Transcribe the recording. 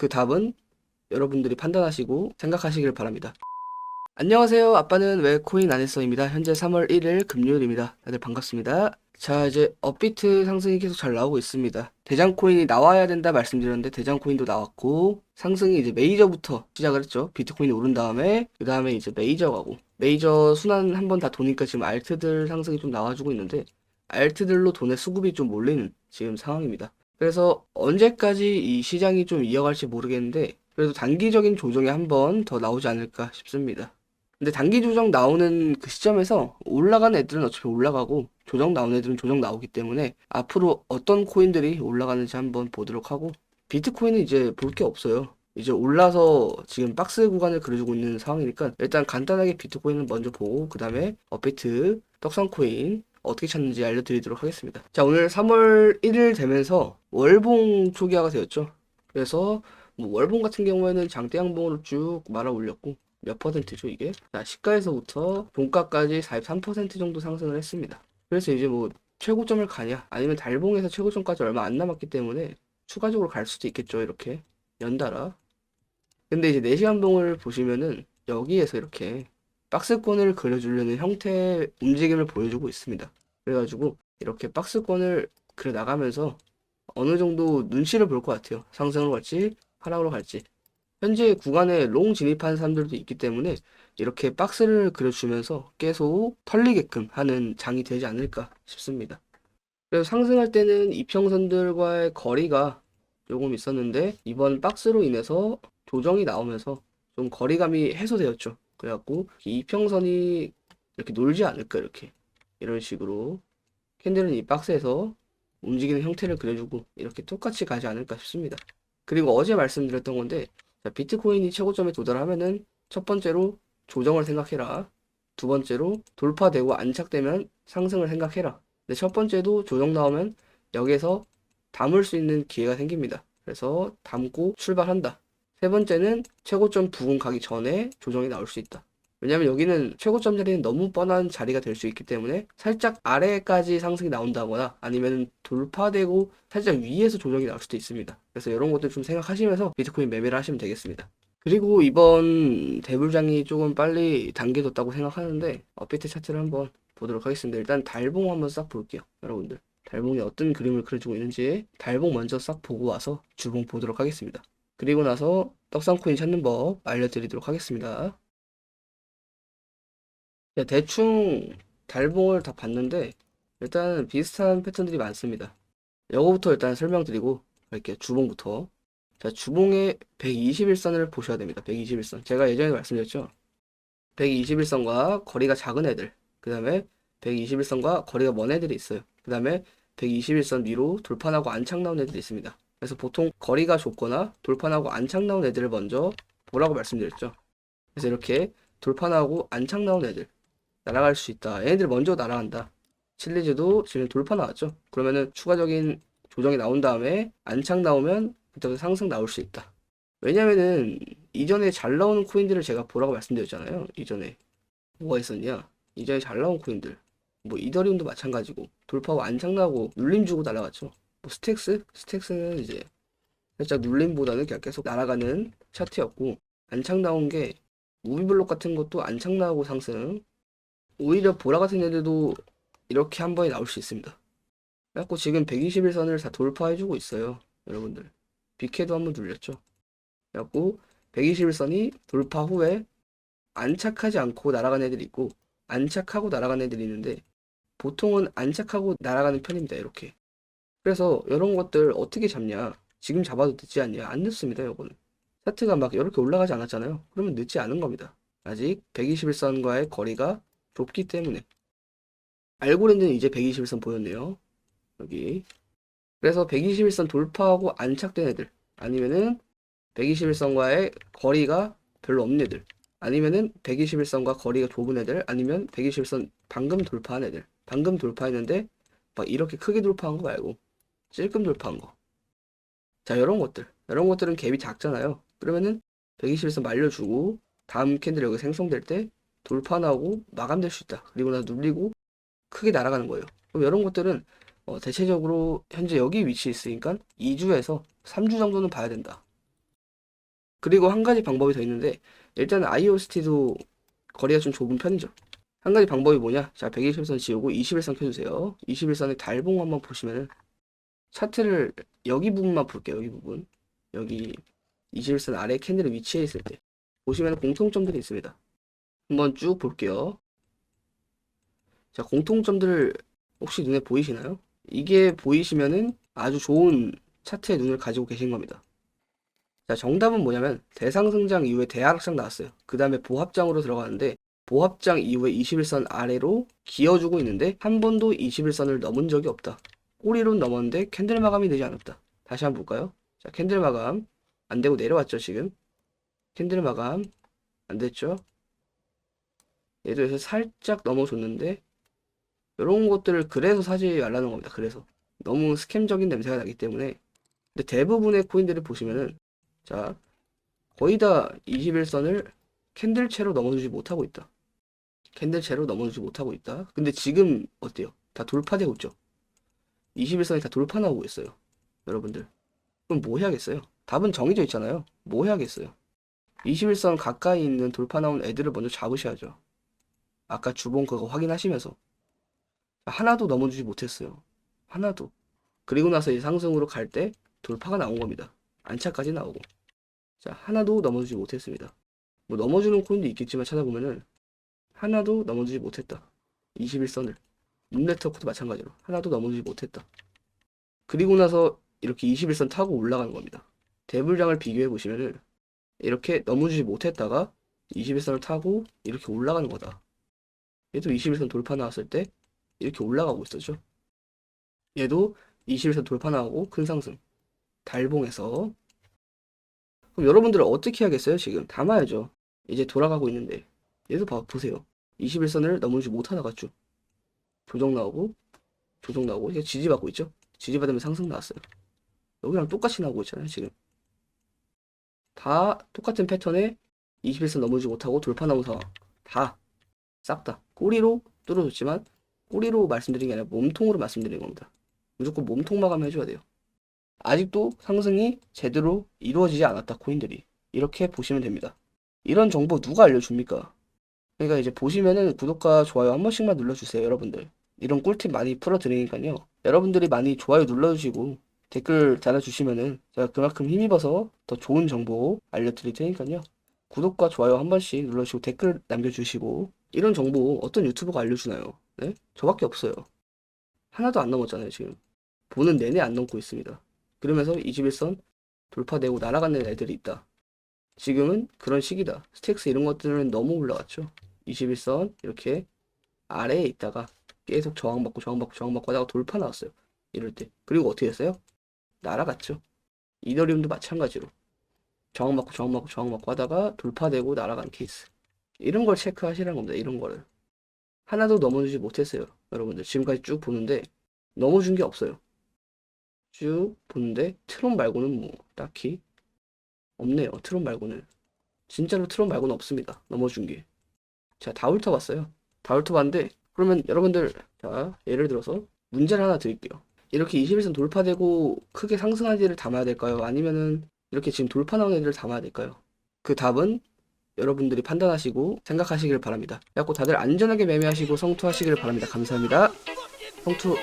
그 답은 여러분들이 판단하시고 생각하시길 바랍니다. 안녕하세요. 아빠는 왜 코인 안 했어입니다. 현재 3월 1일 금요일입니다. 다들 반갑습니다. 자, 이제 업비트 상승이 계속 잘 나오고 있습니다. 대장 코인이 나와야 된다 말씀드렸는데 대장 코인도 나왔고 상승이 이제 메이저부터 시작을 했죠. 비트코인이 오른 다음에 그 다음에 이제 메이저 가고 메이저 순환 한 번 다 도니까 지금 알트들 상승이 좀 나와주고 있는데 알트들로 돈의 수급이 좀 몰리는 지금 상황입니다. 그래서 언제까지 이 시장이 좀 이어갈지 모르겠는데 그래도 단기적인 조정이 한 번 더 나오지 않을까 싶습니다. 근데 단기 조정 나오는 그 시점에서 올라가는 애들은 어차피 올라가고 조정 나오는 애들은 조정 나오기 때문에 앞으로 어떤 코인들이 올라가는지 한번 보도록 하고 비트코인은 이제 볼 게 없어요. 이제 올라서 지금 박스 구간을 그려주고 있는 상황이니까 일단 간단하게 비트코인을 먼저 보고 그 다음에 업비트, 떡상코인 어떻게 찾는지 알려드리도록 하겠습니다. 자 오늘 3월 1일 되면서 월봉 초기화가 되었죠. 그래서 뭐 월봉 같은 경우에는 장대 양봉으로 쭉 말아 올렸고 몇 퍼센트죠 이게? 자 시가에서부터 종가까지 43% 정도 상승을 했습니다. 그래서 이제 뭐 최고점을 가냐 아니면 달봉에서 최고점까지 얼마 안 남았기 때문에 추가적으로 갈 수도 있겠죠 이렇게 연달아 근데 이제 4시간 봉을 보시면은 여기에서 이렇게 박스권을 그려주려는 형태의 움직임을 보여주고 있습니다 그래가지고 이렇게 박스권을 그려 나가면서 어느 정도 눈치를 볼 것 같아요 상승으로 갈지 하락으로 갈지 현재 구간에 롱 진입한 사람들도 있기 때문에 이렇게 박스를 그려주면서 계속 털리게끔 하는 장이 되지 않을까 싶습니다. 그래서 상승할 때는 이평선들과의 거리가 조금 있었는데 이번 박스로 인해서 조정이 나오면서 좀 거리감이 해소되었죠. 그래갖고 이 이평선이 이렇게 놀지 않을까 이렇게 이런 식으로 캔들은 이 박스에서 움직이는 형태를 그려주고 이렇게 똑같이 가지 않을까 싶습니다. 그리고 어제 말씀드렸던 건데 자, 비트코인이 최고점에 도달하면은 첫 번째로 조정을 생각해라. 두 번째로 돌파되고 안착되면 상승을 생각해라. 근데 첫 번째도 조정 나오면 여기에서 담을 수 있는 기회가 생깁니다. 그래서 담고 출발한다. 세 번째는 최고점 부근 가기 전에 조정이 나올 수 있다. 왜냐면 여기는 최고점 자리는 너무 뻔한 자리가 될 수 있기 때문에 살짝 아래까지 상승이 나온다거나 아니면 돌파되고 살짝 위에서 조정이 나올 수도 있습니다. 그래서 이런 것들 좀 생각하시면서 비트코인 매매를 하시면 되겠습니다. 그리고 이번 대불장이 조금 빨리 당겨졌다고 생각하는데 업비트 차트를 한번 보도록 하겠습니다. 일단 달봉 한번 싹 볼게요. 여러분들. 달봉이 어떤 그림을 그려주고 있는지 달봉 먼저 싹 보고 와서 주봉 보도록 하겠습니다. 그리고 나서 떡상코인 찾는 법 알려드리도록 하겠습니다. 야, 대충 달봉을 다 봤는데 일단 비슷한 패턴들이 많습니다. 요거부터 일단 설명드리고 갈게요. 주봉부터. 자, 주봉의 121선을 보셔야 됩니다. 121선. 제가 예전에 말씀드렸죠. 121선과 거리가 작은 애들. 그 다음에 121선과 거리가 먼 애들이 있어요. 그 다음에 121선 위로 돌판하고 안착 나온 애들이 있습니다. 그래서 보통 거리가 좁거나 돌판하고 안착 나온 애들을 먼저 보라고 말씀드렸죠. 그래서 이렇게 돌판하고 안착 나온 애들 날아갈 수 있다. 얘네들 먼저 날아간다. 칠리즈도 지금 돌파 나왔죠. 그러면은 추가적인 조정이 나온 다음에 안착 나오면 그때부터 상승 나올 수 있다. 왜냐면은 이전에 잘 나오는 코인들을 제가 보라고 말씀드렸잖아요. 이전에 뭐가 있었냐? 이전에 잘 나온 코인들 뭐 이더리움도 마찬가지고 돌파하고 안착 나고 눌림 주고 날아갔죠. 뭐 스택스? 스택스는 이제 살짝 눌림보다는 그냥 계속 날아가는 차트였고 안착 나온 게 무비블록 같은 것도 안착 나오고 상승 오히려 보라 같은 애들도 이렇게 한 번에 나올 수 있습니다. 그래갖고 지금 121선을 다 돌파해주고 있어요. 여러분들. 빅헤도 한번 눌렸죠. 그래갖고 121선이 돌파 후에 안착하지 않고 날아간 애들이 있고 안착하고 날아간 애들이 있는데 보통은 안착하고 날아가는 편입니다. 이렇게. 그래서 이런 것들 어떻게 잡냐? 지금 잡아도 늦지 않냐? 안 늦습니다. 요거는. 차트가 막 이렇게 올라가지 않았잖아요. 그러면 늦지 않은 겁니다. 아직 121선과의 거리가 좁기 때문에 알고리즘은 이제 121선 보였네요. 여기. 그래서 121선 돌파하고 안착된 애들 아니면은 121선과의 거리가 별로 없는 애들 아니면은 121선과 거리가 좁은 애들 아니면 121선 방금 돌파한 애들 방금 돌파했는데 막 이렇게 크게 돌파한 거 말고 찔끔 돌파한 거. 자, 이런 것들. 이런 것들은 갭이 작잖아요. 그러면은 121선 말려주고 다음 캔들 여기 생성될 때 돌파 나오고 마감될 수 있다. 그리고 나 눌리고 크게 날아가는 거예요. 그럼 이런 것들은 어, 대체적으로 현재 여기 위치에 있으니까 2주에서 3주 정도는 봐야 된다. 그리고 한 가지 방법이 더 있는데 일단 IOST도 거리가 좀 좁은 편이죠. 한 가지 방법이 뭐냐? 자, 120선 지우고 21선 켜주세요. 21선의 달봉 한번 보시면은 차트를 여기 부분만 볼게요. 여기 부분. 여기 21선 아래 캔들의 위치에 있을 때 보시면 공통점들이 있습니다. 한번 쭉 볼게요. 자, 공통점들 혹시 눈에 보이시나요? 이게 보이시면은 아주 좋은 차트의 눈을 가지고 계신 겁니다. 자, 정답은 뭐냐면 대상승장 이후에 대하락장 나왔어요. 그 다음에 보합장으로 들어가는데 보합장 이후에 21선 아래로 기어주고 있는데 한 번도 21선을 넘은 적이 없다. 꼬리로 넘었는데 캔들 마감이 되지 않았다. 다시 한번 볼까요? 자, 캔들 마감 안 되고 내려왔죠, 지금. 캔들 마감 안 됐죠? 얘도 여기서 살짝 넘어줬는데 이런 것들을 그래서 사지 말라는 겁니다. 그래서 너무 스캠적인 냄새가 나기 때문에 근데 대부분의 코인들을 보시면은 자 거의 다 21선을 캔들채로 넘어주지 못하고 있다. 캔들채로 넘어주지 못하고 있다. 근데 지금 어때요? 다 돌파되고 있죠. 21선이 다 돌파 나오고 있어요. 여러분들. 그럼 뭐 해야겠어요? 답은 정해져 있잖아요. 뭐 해야겠어요? 21선 가까이 있는 돌파 나온 애들을 먼저 잡으셔야죠. 아까 주봉 그거 확인하시면서 하나도 넘어주지 못했어요. 하나도. 그리고 나서 이 상승으로 갈 때 돌파가 나온 겁니다. 안차까지 나오고. 자, 하나도 넘어주지 못했습니다. 뭐 넘어주는 코인도 있겠지만 찾아보면은 하나도 넘어주지 못했다. 21선을. 룸네트워크도 마찬가지로 하나도 넘어주지 못했다. 그리고 나서 이렇게 21선 타고 올라가는 겁니다. 대불장을 비교해 보시면은 이렇게 넘어주지 못했다가 21선을 타고 이렇게 올라가는 거다. 얘도 21선 돌파 나왔을 때 이렇게 올라가고 있었죠. 얘도 21선 돌파 나오고 큰 상승. 달봉에서. 그럼 여러분들은 어떻게 해야겠어요? 지금 담아야죠. 이제 돌아가고 있는데. 얘도 봐, 보세요. 21선을 넘어주지 못하다가 쭉. 조정 나오고, 조정 나오고, 이게 지지받고 있죠? 지지받으면 상승 나왔어요. 여기랑 똑같이 나오고 있잖아요, 지금. 다 똑같은 패턴에 21선 넘어주지 못하고 돌파 나온 상황. 다. 싹 다. 꼬리로 뚫어줬지만, 꼬리로 말씀드린 게 아니라 몸통으로 말씀드린 겁니다. 무조건 몸통 마감 해줘야 돼요. 아직도 상승이 제대로 이루어지지 않았다, 코인들이. 이렇게 보시면 됩니다. 이런 정보 누가 알려줍니까? 그러니까 이제 보시면은 구독과 좋아요 한 번씩만 눌러주세요, 여러분들. 이런 꿀팁 많이 풀어드리니까요. 여러분들이 많이 좋아요 눌러주시고 댓글 달아주시면은 제가 그만큼 힘입어서 더 좋은 정보 알려드릴 테니까요. 구독과 좋아요 한 번씩 눌러주시고 댓글 남겨주시고 이런 정보 어떤 유튜버가 알려주나요? 네? 저밖에 없어요. 하나도 안 넘었잖아요, 지금. 보는 내내 안 넘고 있습니다. 그러면서 21선 돌파되고 날아가는 애들이 있다. 지금은 그런 시기다. 스택스 이런 것들은 너무 올라갔죠. 21선 이렇게 아래에 있다가 계속 저항받고 저항받고 저항받고 하다가 돌파 나왔어요. 이럴 때. 그리고 어떻게 했어요? 날아갔죠. 이더리움도 마찬가지로. 저항받고 저항받고 저항받고 하다가 돌파되고 날아간 케이스. 이런 걸 체크하시라는 겁니다. 이런 거를. 하나도 넘어주지 못했어요. 여러분들 지금까지 쭉 보는데 넘어준 게 없어요. 쭉 보는데 트론 말고는 뭐 딱히 없네요. 트론 말고는 진짜로 트론 말고는 없습니다. 넘어준 게. 자, 다 훑어봤어요. 다 훑어봤는데 그러면 여러분들 자 예를 들어서 문제를 하나 드릴게요. 이렇게 21선 돌파되고 크게 상승한 애들을 담아야 될까요? 아니면은 이렇게 지금 돌파 나온 애들을 담아야 될까요? 그 답은 여러분들이 판단하시고 생각하시길 바랍니다. 그래갖고 다들 안전하게 매매하시고 성투하시길 바랍니다. 감사합니다. 성투